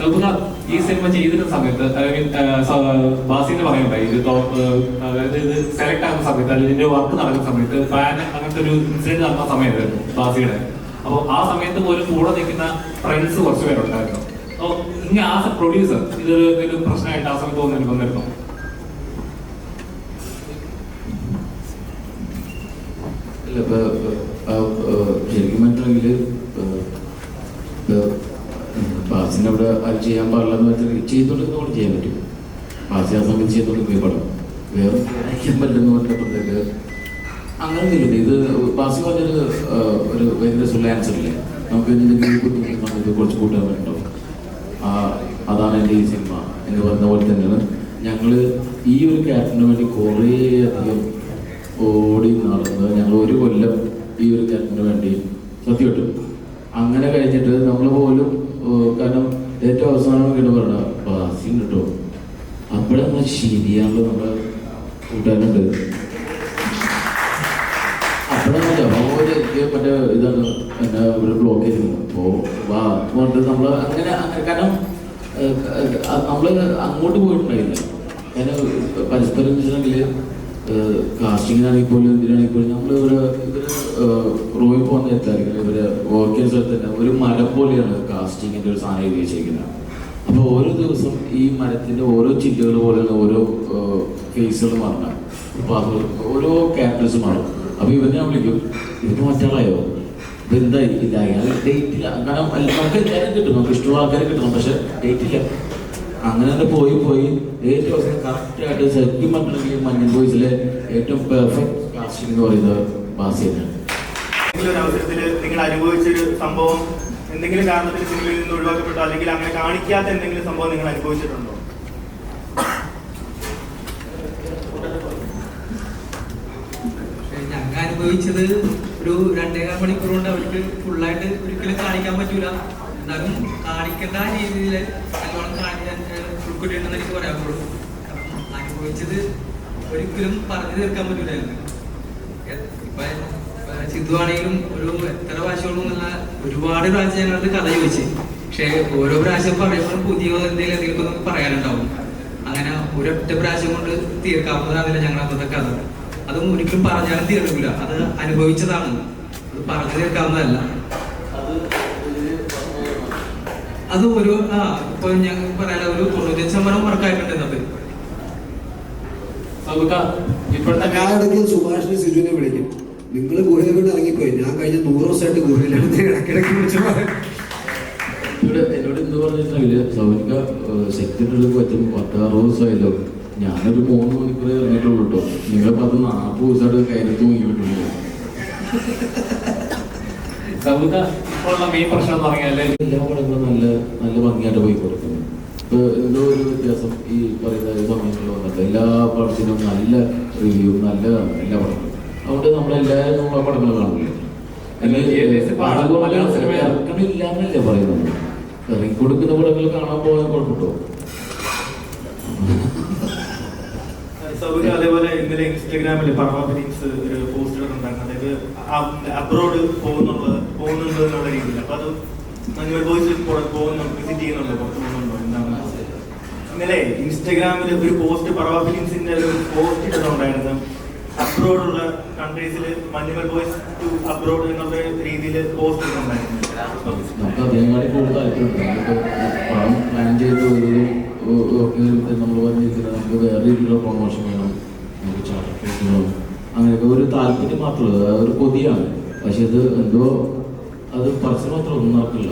സൗബുന ഈ സിനിമ ചെയ്തിരുന്ന സമയത്ത് ഐ മീൻ ബാസിന്റെ പറയുണ്ടായി ഇത് അതായത് ഇത് സെലക്ട് ആകുന്ന സമയത്ത് അല്ലെങ്കിൽ ഇതിന്റെ വർക്ക് നടക്കുന്ന സമയത്ത് ഫാൻ അങ്ങനത്തെ ഒരു ഇൻസിഡന്റ് നടന്ന സമയത്ത് ബാസിയുടെ. അപ്പോൾ ആ സമയത്ത് പോലും കൂടെ നിൽക്കുന്ന ഫ്രണ്ട്സ് കുറച്ച് പേരുണ്ടായിരുന്നു. അപ്പോൾ ഇങ്ങനെ ആസ് എ പ്രൊഡ്യൂസർ ഇതൊരു ഒരു പ്രശ്നമായിട്ട് ആ സമയത്ത് തോന്നുന്നു വന്നിരുന്നു. ശരിക്കും പറഞ്ഞിട്ടുണ്ടെങ്കിൽ ബാസിന് അവിടെ അത് ചെയ്യാൻ പാടില്ല എന്ന് വെച്ചാൽ ചെയ്തോണ്ടെങ്കിൽ നമ്മൾ ചെയ്യാൻ പറ്റും. ബാസി ആ സമയത്ത് ചെയ്തോണ്ടെങ്കിൽ പടം വേറെ ചെയ്യാൻ പറ്റില്ലെന്ന് പറഞ്ഞപ്പോഴത്തേക്ക് അങ്ങനെ ഇല്ല ഇത് ബാസി പറഞ്ഞൊരു ഒരു ഭയങ്കര സുള്ള ആൻസർ ഇല്ലേ? നമുക്ക് നമുക്ക് കുറച്ച് കൂട്ടാൻ ആ അതാണ് എന്റെ ഈ സിനിമ എന്ന് പറഞ്ഞ പോലെ തന്നെയാണ്. ഞങ്ങൾ ഈ ഒരു ക്യാരക്ടറിന് വേണ്ടി കുറേ അധികം ഓടി നടന്നത് ഞങ്ങൾ ഒരു കൊല്ലം ഈ ഒരു ക്യാരക്ടറിന് വേണ്ടി സത്യപ്പെട്ടു അങ്ങനെ കഴിഞ്ഞിട്ട് നമ്മൾ പോലും ഏർ, കാരണം ഏറ്റവും അവസാനം കേട്ട് പറഞ്ഞ ബാസിൻ കിട്ടോ ശരിയാണല്ലോ നമ്മുടെ കൂട്ടുകാരുണ്ട് അപ്പോഴാണല്ലോ ഒരു എനിക്ക് മറ്റേ ഇതാണ് എന്നെ ഒരു ബ്ലോക്ക് ചെയ്തിരുന്നത് അപ്പോൾ വാ കൊണ്ട് നമ്മൾ അങ്ങനെ കാരണം നമ്മൾ അങ്ങോട്ട് പോയിട്ടുണ്ടായില്ല. കാരണം പരസ്പരം വെച്ചിട്ടുണ്ടെങ്കിൽ കാസ്റ്റിങ്ങിനാണെങ്കിൽ പോലും എന്തിനാണെങ്കിൽ പോലും നമ്മൾ ഇവർ ഇവർ റോയിൽ പോകുന്ന നേരത്തായിരിക്കും ഇവർ വർക്ക് ചെയ്യുന്ന സ്ഥലത്ത് തന്നെ ഒരു മരം പോലെയാണ് കാസ്റ്റിങ്ങിന്റെ ഒരു സാധനം എഴുതി അപ്പോൾ ഓരോ ദിവസം ഈ മരത്തിന്റെ ഓരോ ചില്ലുകൾ പോലെയുള്ള ഓരോ ഫേസുകൾ മാറണം. അപ്പൊ അത് ഓരോ ക്യാരക്ടേഴ്സ് മാറും. അപ്പൊ ഇവനെ ഞാൻ വിളിക്കും ഇവന് മറ്റാളായോ? ഇപ്പൊ എന്തായി? ഇല്ല അയാൾ ഡേറ്റ് ഇല്ല. കാരണം നമുക്ക് എല്ലാവരും കിട്ടും നമുക്ക് ഇഷ്ടമുള്ള ആൾക്കാരെ കിട്ടണം പക്ഷെ ഡേറ്റ് ഇല്ല. അങ്ങനെ തന്നെ പോയി പോയി. ഏറ്റവും അവസരം കറക്റ്റ് ആയിട്ട് ശരിക്കും പറഞ്ഞിട്ടുണ്ടെങ്കിൽ മഞ്ഞൻ ബോയ്സിലെ ഏറ്റവും പെർഫെക്റ്റ് കാസ്റ്റിംഗ് എന്ന് പറയുന്നത് ബാസി തന്നെയാണ് ഏതെങ്കിലും ഒരു അവസരത്തിൽ നിങ്ങൾ അനുഭവിച്ചൊരു സംഭവം എന്തെങ്കിലും കാരണത്തിന് സിനിമയിൽ നിന്ന് ഒഴിവാക്കപ്പെട്ടോ? അല്ലെങ്കിൽ അങ്ങനെ കാണിക്കാത്ത എന്തെങ്കിലും സംഭവം നിങ്ങൾ അനുഭവിച്ചിട്ടുണ്ടോ? ഞങ്ങൾ അനുഭവിച്ചത് ഒരു രണ്ടേകാൽ മണിക്കൂർ കൊണ്ട് അവർക്ക് ഫുള്ളായിട്ട് ഒരിക്കലും കാണിക്കാൻ പറ്റൂല. എന്നാലും കാണിക്കേണ്ട രീതിയിൽ നല്ലോണം കാണിക്കാൻ ഉൾക്കൊണ്ടിട്ടുണ്ടെന്ന് എനിക്ക് കാരണം അനുഭവിച്ചത് ഒരിക്കലും പറഞ്ഞു തീർക്കാൻ പറ്റൂലായിരുന്നു. ഇപ്പൊ ഇപ്പൊ സിദ്ധു ഒരു എത്ര പ്രാവശ്യങ്ങളും എന്നുള്ള ഒരുപാട് പ്രാവശ്യം ഞങ്ങളത് കഥ ചോദിച്ചു. പക്ഷെ ഓരോ പ്രാവശ്യം പറയുമ്പോഴും പുതിയ എന്തെങ്കിലും എന്തെങ്കിലും നമുക്ക് പറയാനുണ്ടാവും. അങ്ങനെ ഒരൊറ്റ പ്രാവശ്യം കൊണ്ട് തീർക്കാവുന്നതാവില്ല ഞങ്ങൾ അന്നത്തെ കഥ. അതും ഒരിക്കലും പറഞ്ഞാലും തീർക്കില്ല അത് അനുഭവിച്ചതാണ്. അത് പറഞ്ഞു തീർക്കാവുന്നതല്ല. അത് ഒരു ആ ഇപ്പൊ ഞങ്ങൾ പറയാ ഒരു തൊണ്ണൂറ്റഞ്ച് ശതമാനം വർക്കായിട്ടുണ്ട് ഇപ്പോഴത്തെ ഞാൻ ഇടയ്ക്ക് സുഭാഷിനെ സിജുവിനെ വിളിക്കും. നിങ്ങൾ ഗുഹയിലോട്ട് ഇറങ്ങിപ്പോയി. ഞാൻ കഴിഞ്ഞ നൂറ് ദിവസമായിട്ട് ഗുഹയിലാണ് ഇടയ്ക്കിടയ്ക്ക് വിളിച്ച് ഇവിടെ എന്നോട് എന്ത് പറഞ്ഞിട്ടില്ല സൗനിക സെക്രട്ടറി പറ്റും. പത്താറ് ദിവസമായല്ലോ. ഞാനൊരു മൂന്ന് മണിക്കൂർ ഇറങ്ങിയിട്ടുള്ളൂ കേട്ടോ. നിങ്ങൾ പത്ത് നാൽപ്പത് ദിവസമായിട്ട് കയറി ഇപ്പോഴുള്ള മെയിൻ പ്രശ്നം എന്ന് പറഞ്ഞാൽ എല്ലാ പടങ്ങളും നല്ല നല്ല ഭംഗിയായിട്ട് പോയി കൊടുക്കുന്നു. ഇപ്പൊ എന്തോ ഒരു വ്യത്യാസം ഈ പറയുന്ന സമയങ്ങളിൽ വന്നിട്ട് എല്ലാ പടത്തിനും നല്ല റിവ്യൂ നല്ല എല്ലാ പടങ്ങളും അതുകൊണ്ട് നമ്മളെല്ലാവരും നമ്മളെ പടങ്ങൾ കാണില്ല പറയുന്നത്. ഇറങ്ങി കൊടുക്കുന്ന പടങ്ങൾ കാണാൻ പോയാൽ കുഴപ്പമിട്ടോ സൗകര്യ അതേപോലെ ഇന്നലെ ഇൻസ്റ്റഗ്രാമിൽ ഒരു പോസ്റ്റർ ഉണ്ടായിരുന്നു അതായത് അബ്രോഡ് പോകുന്നുണ്ട് ഇന്നലെ ഒരു പോസ്റ്റ് പറവാ ഫിലിംസിന്റെ ഒരു പോസ്റ്റ് അബ്രോഡുള്ള കൺട്രീസിൽ മഞ്ഞുമൽ ബോയ്സ് ടു അബ്രോഡ് എന്നുള്ള രീതിയിൽ പോസ്റ്റ് നമുക്ക് പ്ലാൻ നമ്മൾ വേറെ പ്രൊമോഷൻ അങ്ങനെയൊക്കെ ഒരു താല്പര്യം മാത്രമല്ല അത് ഒരു കൊതിയാണ്. പക്ഷെ ഇത് എന്തോ അത് പരസ്യം മാത്രം ഒന്നും നടക്കില്ല.